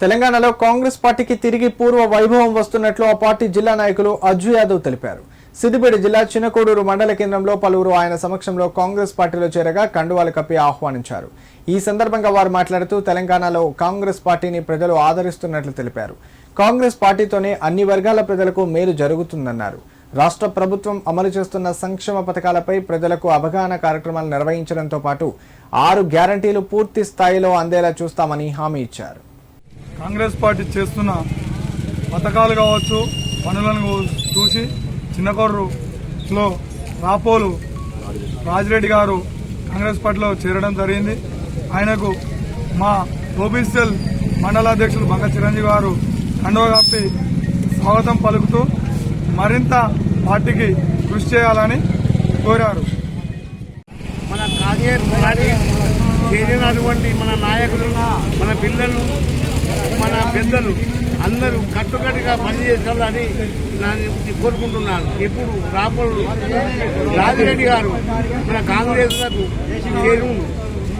తెలంగాణలో కాంగ్రెస్ పార్టీకి తిరిగి పూర్వ వైభవం వస్తున్నట్లు ఆ పార్టీ జిల్లా నాయకులు అజ్జు యాదవ్ తెలిపారు. సిద్దిపేట జిల్లా చిన్నకోడూరు మండల కేంద్రంలో పలువురు ఆయన సమక్షంలో కాంగ్రెస్ పార్టీలో చేరగా కండువాలు కప్పి ఆహ్వానించారు. ఈ సందర్భంగా వారు మాట్లాడుతూ తెలంగాణలో కాంగ్రెస్ పార్టీని ప్రజలు ఆదరిస్తున్నట్లు తెలిపారు. కాంగ్రెస్ పార్టీతోనే అన్ని వర్గాల ప్రజలకు మేలు జరుగుతుందన్నారు. రాష్ట్ర ప్రభుత్వం అమలు చేస్తున్న సంక్షేమ పథకాలపై ప్రజలకు అవగాహన కార్యక్రమాలు నిర్వహించడంతో పాటు ఆరు గ్యారంటీలు పూర్తి స్థాయిలో అందేలా చూస్తామని హామీ ఇచ్చారు. కాంగ్రెస్ పార్టీ చేస్తున్న పథకాలు కావచ్చు పనులను చూసి చిన్నకొర్రులో రాపోలు రాజిరెడ్డి గారు కాంగ్రెస్ పార్టీలో చేరడం జరిగింది. ఆయనకు మా ఓబీసీఎల్ మండల అధ్యక్షులు బంగ చిరంజీవి గారు కండువ కప్పి స్వాగతం పలుకుతూ మరింత పార్టీకి కృషి చేయాలని కోరారు. మన కాంగ్రెస్ పార్టీ చేరినటువంటి మన నాయకులు మన పిల్లలు మన పెద్దలు అందరూ కట్టుకట్టుగా పనిచేస్తారని నేను కోరుకుంటున్నాను. ఇప్పుడు రాపలు రాజిరెడ్డి గారు మన కాంగ్రెస్లకు చేరు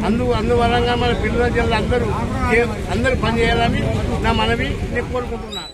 అందు అందువలన మన పిల్లల జిల్లా అందరూ అందరూ పనిచేయాలని నా మనవి నేను కోరుకుంటున్నాను.